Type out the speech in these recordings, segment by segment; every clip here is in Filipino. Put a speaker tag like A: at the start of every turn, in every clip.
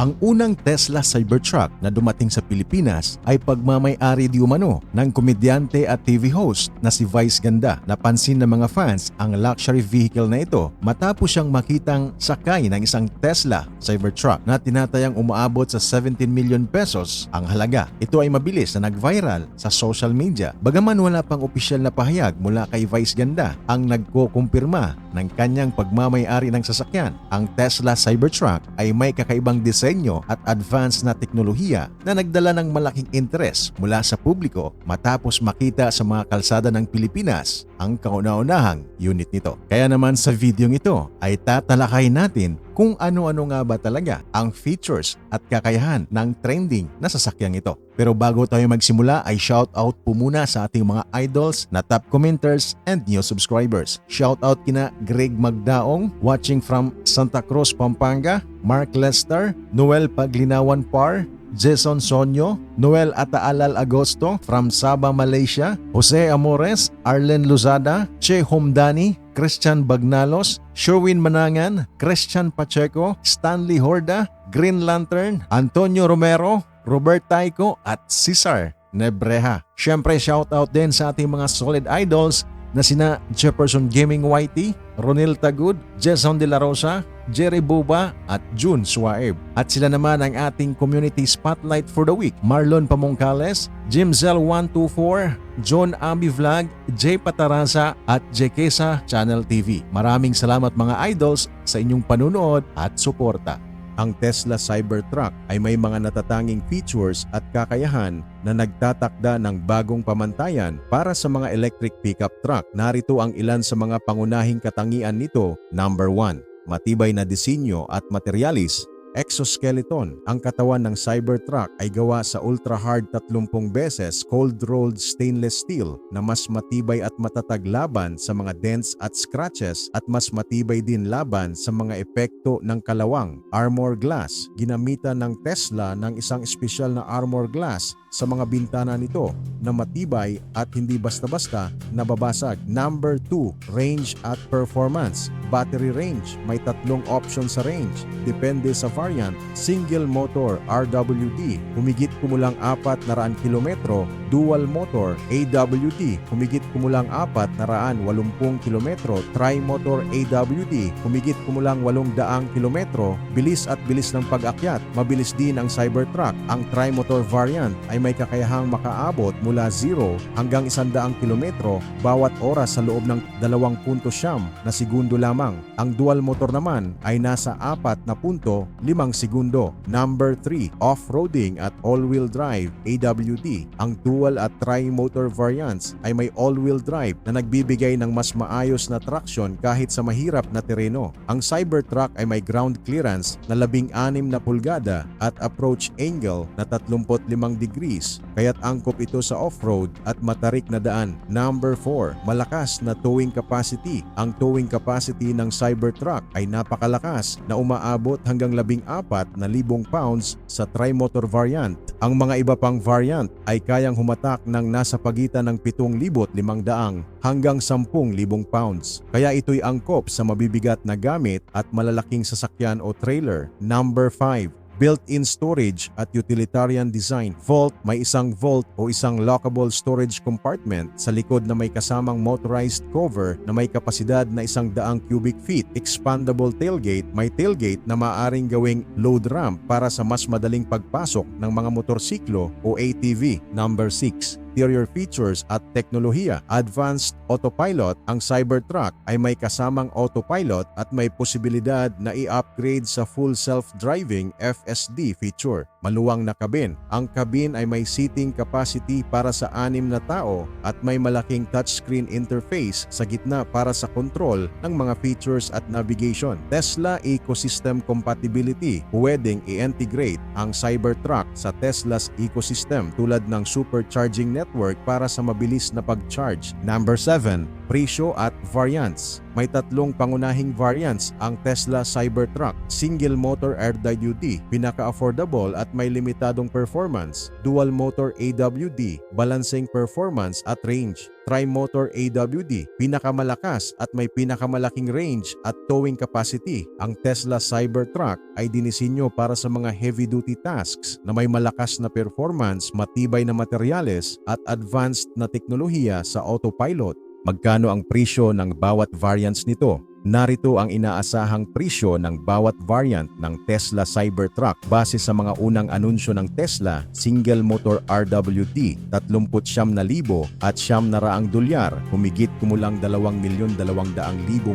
A: Ang unang Tesla Cybertruck na dumating sa Pilipinas ay pagmamay-ari di umano ng komedyante at TV host na si Vice Ganda. Napansin ng mga fans ang luxury vehicle na ito matapos siyang makitang sakay ng isang Tesla Cybertruck na tinatayang umaabot sa 17 million pesos ang halaga. Ito ay mabilis na nag-viral sa social media. Bagaman wala pang opisyal na pahayag mula kay Vice Ganda ang nagko-kumpirma ng kanyang pagmamay-ari ng sasakyan. Ang Tesla Cybertruck ay may kakaibang disenyo at advanced na teknolohiya na nagdala ng malaking interes mula sa publiko matapos makita sa mga kalsada ng Pilipinas ang kauna-unahang unit nito. Kaya naman sa videong ito ay tatalakay natin kung ano-ano nga ba talaga ang features at kakayahan ng trending na sasakyang ito. Pero bago tayo magsimula ay shout out po muna sa ating mga idols na top commenters and new subscribers. Shout out kina Greg Magdaong watching from Santa Cruz, Pampanga, Mark Lester, Noel Paglinawan Par, Jason Sonyo, Noel Ataalal Agosto from Sabah, Malaysia, Jose Amores, Arlen Luzada, Che Homdani, Christian Bagnalos, Sherwin Manangan, Christian Pacheco, Stanley Horda, Green Lantern, Antonio Romero, Robert Taiko at Cesar Nebreha. Siyempre shoutout din sa ating mga solid idols na sina Jefferson Gaming YT, Ronel Tagud, Jason De La Rosa, Jerry Buba at June Suaib. At sila naman ang ating community spotlight for the week. Marlon Pamongkales, Jimzel124, John Ambi Vlog, Jay Patarasa at Jekesa Channel TV. Maraming salamat mga idols sa inyong panunood at suporta. Ang Tesla Cybertruck ay may mga natatanging features at kakayahan na nagtatakda ng bagong pamantayan para sa mga electric pickup truck. Narito ang ilan sa mga pangunahing katangian nito. Number 1. Matibay na disenyo at materialis. Exoskeleton. Ang katawan ng Cybertruck ay gawa sa ultra-hard 30 beses cold-rolled stainless steel na mas matibay at matatag laban sa mga dents at scratches at mas matibay din laban sa mga epekto ng kalawang. Armor glass. Ginamitan ng Tesla ng isang espesyal na armor glass sa mga bintana nito na matibay at hindi basta-basta nababasag. Number 2, range at performance. Battery range, may tatlong option sa range. Depende sa variant. Single motor RWD, humigit kumulang 400 kilometro. Dual motor AWD, humigit kumulang 480 kilometro. Tri-motor AWD, humigit kumulang 800 kilometro. Bilis at bilis ng pag-akyat. Mabilis din ang Cybertruck. Ang tri-motor variant ay may kakayahang makaabot mula 0 hanggang 100 kilometro bawat oras sa loob ng 2.7 na segundo lamang. Ang dual motor naman ay nasa 4 na punto 5 segundo. Number 3, off-roading at all-wheel drive AWD. Ang dual at tri-motor variants ay may all-wheel drive na nagbibigay ng mas maayos na traction kahit sa mahirap na tereno. Ang Cybertruck ay may ground clearance na 16 na pulgada at approach angle na 35 degrees kaya't angkop ito sa off-road at matarik na daan. Number 4, malakas na towing capacity. Ang towing capacity ng Cybertruck ay napakalakas na umaabot hanggang 14 na libong pounds sa tri-motor variant. Ang mga iba pang variant ay kayang humatak ng nasa pagitan ng 7,500 hanggang 10,000 pounds. Kaya ito'y angkop sa mabibigat na gamit at malalaking sasakyan o trailer. Number 5, built-in storage at utilitarian design. Vault, may isang vault o isang lockable storage compartment sa likod na may kasamang motorized cover na may kapasidad na isang daang cubic feet. Expandable tailgate, may tailgate na maaring gawing load ramp para sa mas madaling pagpasok ng mga motorsiklo o ATV. Number 6 interior features at teknolohiya. Advanced Autopilot, ang Cybertruck ay may kasamang autopilot at may posibilidad na i-upgrade sa full self-driving FSD feature. Maluwang na kabin. Ang kabin ay may seating capacity para sa anim na tao at may malaking touchscreen interface sa gitna para sa control ng mga features at navigation. Tesla Ecosystem Compatibility, pwedeng i-integrate ang Cybertruck sa Tesla's ecosystem tulad ng supercharging network para sa mabilis na pag-charge. Number 7, Presyo at variants. May tatlong pangunahing variants ang Tesla Cybertruck, single motor RWD, pinaka-affordable at may limitadong performance, dual motor AWD, balancing performance at range, tri-motor AWD, pinakamalakas at may pinakamalaking range at towing capacity. Ang Tesla Cybertruck ay dinisenyo para sa mga heavy-duty tasks na may malakas na performance, matibay na materyales at advanced na teknolohiya sa autopilot. Magkano ang presyo ng bawat variants nito? Narito ang inaasahang presyo ng bawat variant ng Tesla Cybertruck base sa mga unang anunsyo ng Tesla, single motor RWD, 39,000 at siyam na raang dolyar, humigit kumulang 2,200,000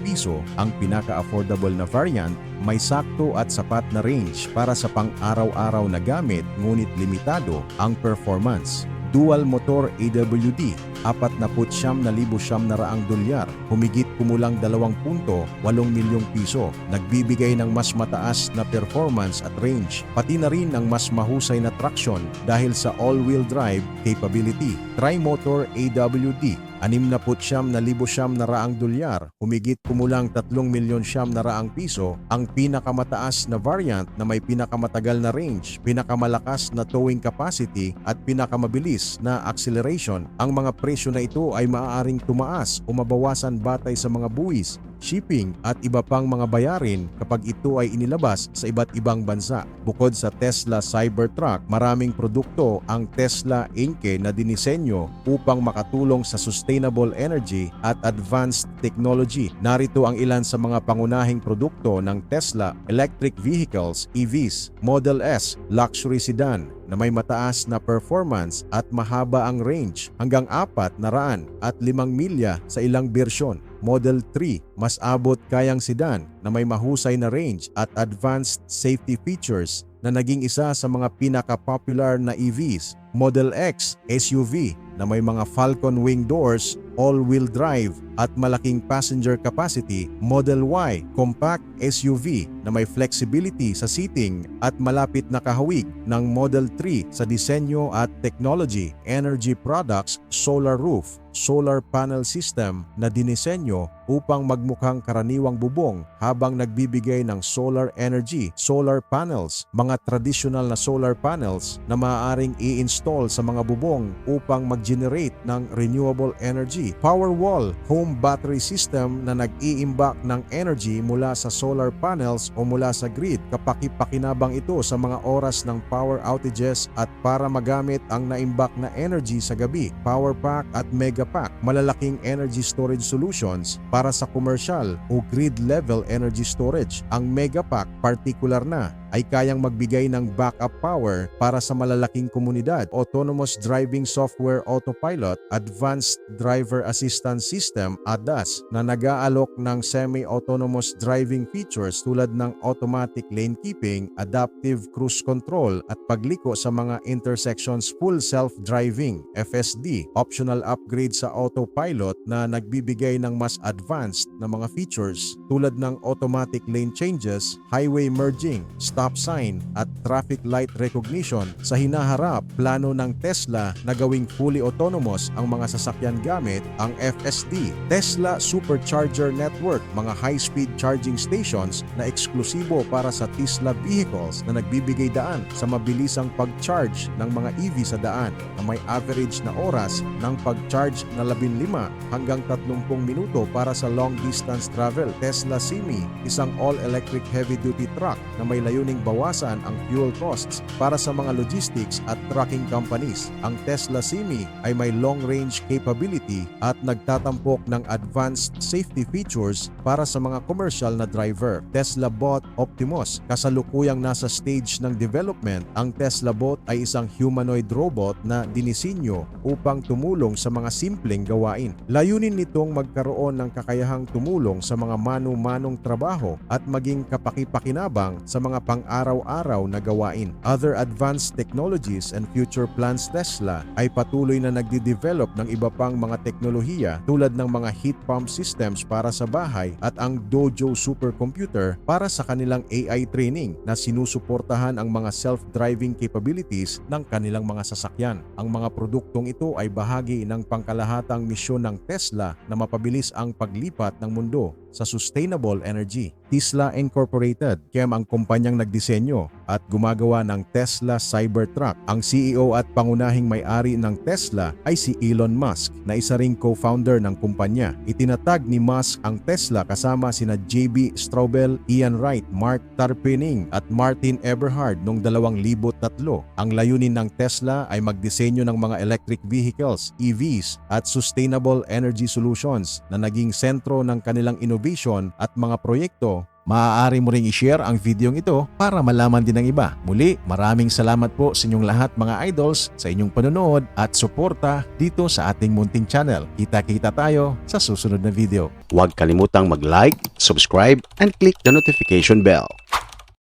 A: piso ang pinaka-affordable na variant may sakto at sapat na range para sa pang-araw-araw na gamit ngunit limitado ang performance dual motor AWD, 49,900 na raang dolyar, humigit kumulang 2.8 milyong piso, nagbibigay ng mas mataas na performance at range, pati na rin ng mas mahusay na traction dahil sa all-wheel drive capability. Tri-motor AWD, 69,900 na raang dolyar, humigit kumulang 3 milyon siyam na raang piso, ang pinakamataas na variant na may pinakamatagal na range, pinakamalakas na towing capacity at pinakamabilis na acceleration. Ang mga presyo na ito ay maaaring tumaas o mabawasan batay sa mga buwis, shipping at iba pang mga bayarin kapag ito ay inilabas sa iba't ibang bansa. Bukod sa Tesla Cybertruck, maraming produkto ang Tesla Inc. na dinisenyo upang makatulong sa sustainable energy at advanced technology. Narito ang ilan sa mga pangunahing produkto ng Tesla Electric Vehicles EVs, Model S, luxury sedan, na may mataas na performance at mahaba ang range hanggang 4 na raan at 5 milya sa ilang bersyon. Model 3, mas abot kayang sedan na may mahusay na range at advanced safety features na naging isa sa mga pinaka-popular na EVs. Model X, SUV na may mga Falcon wing doors, all-wheel drive at malaking passenger capacity. Model Y, compact SUV na may flexibility sa seating at malapit na kahawig ng Model 3 sa disenyo at technology, energy products, solar roof, solar panel system na dinisenyo upang magmukhang karaniwang bubong habang nagbibigay ng solar energy, solar panels, mga traditional na solar panels na maaaring i-install sa mga bubong upang mag-generate ng renewable energy, power wall, home battery system na nag-iimbak ng energy mula sa solar panels o mula sa grid. Kapaki-pakinabang ito sa mga oras ng power outages at para magamit ang naimbak na energy sa gabi, power pack at mega pack, malalaking energy storage solutions para sa commercial o grid level energy storage. Ang mega pack particular na ay kayang magbigay ng backup power para sa malalaking komunidad, autonomous driving software autopilot, advanced driver assistance system ADAS na nag-aalok ng semi-autonomous driving features tulad ng automatic lane keeping, adaptive cruise control at pagliko sa mga intersections full self-driving FSD, optional upgrade sa autopilot na nagbibigay ng mas advanced na mga features tulad ng automatic lane changes, highway merging, stop sign at traffic light recognition sa hinaharap plano ng Tesla na gawing fully autonomous ang mga sasakyan gamit ang FSD, Tesla Supercharger Network, mga high-speed charging stations na eksklusibo para sa Tesla vehicles na nagbibigay daan sa mabilisang pag-charge ng mga EV sa daan na may average na oras ng pag-charge na 15 hanggang 30 minuto para sa long distance travel. Tesla Simi, isang all-electric heavy-duty truck na may layuning bawasan ang fuel costs para sa mga logistics at trucking companies. Ang Tesla Simi ay may long-range capability at nagtatampok ng advanced safety features para sa mga commercial na driver. Tesla Bot Optimus, kasalukuyang nasa stage ng development, ang Tesla Bot ay isang humanoid robot na dinisinyo upang tumulong sa mga simpleng gawain. Layunin nitong magkaroon ng kakayahang tumulong sa mga mano-manong trabaho at maging kapaki-pakinabang sa mga pang pang-araw-araw na gawain. Other advanced technologies and future plans Tesla ay patuloy na nagdi-develop ng iba pang mga teknolohiya tulad ng mga heat pump systems para sa bahay at ang Dojo supercomputer para sa kanilang AI training na sinusuportahan ang mga self-driving capabilities ng kanilang mga sasakyan. Ang mga produktong ito ay bahagi ng pangkalahatang misyon ng Tesla na mapabilis ang paglipat ng mundo sa sustainable energy. Tesla Incorporated, kem ang kumpanyang nagdisenyo at gumagawa ng Tesla Cybertruck. Ang CEO at pangunahing may-ari ng Tesla ay si Elon Musk na isa ring co-founder ng kumpanya. Itinatag ni Musk ang Tesla kasama sina JB Straubel, Ian Wright, Mark Tarpenning at Martin Eberhard noong 2003. Ang layunin ng Tesla ay magdisenyo ng mga electric vehicles, EVs at sustainable energy solutions na naging sentro ng kanilang innovation at mga proyekto Maaari mo ring i-share ang video ito para malaman din ng iba. Muli, maraming salamat po sa inyong lahat mga idols sa inyong panonood at suporta dito sa ating munting channel. Kita-kita tayo sa susunod na video.
B: Huwag kalimutang mag-like, subscribe, and click the notification bell.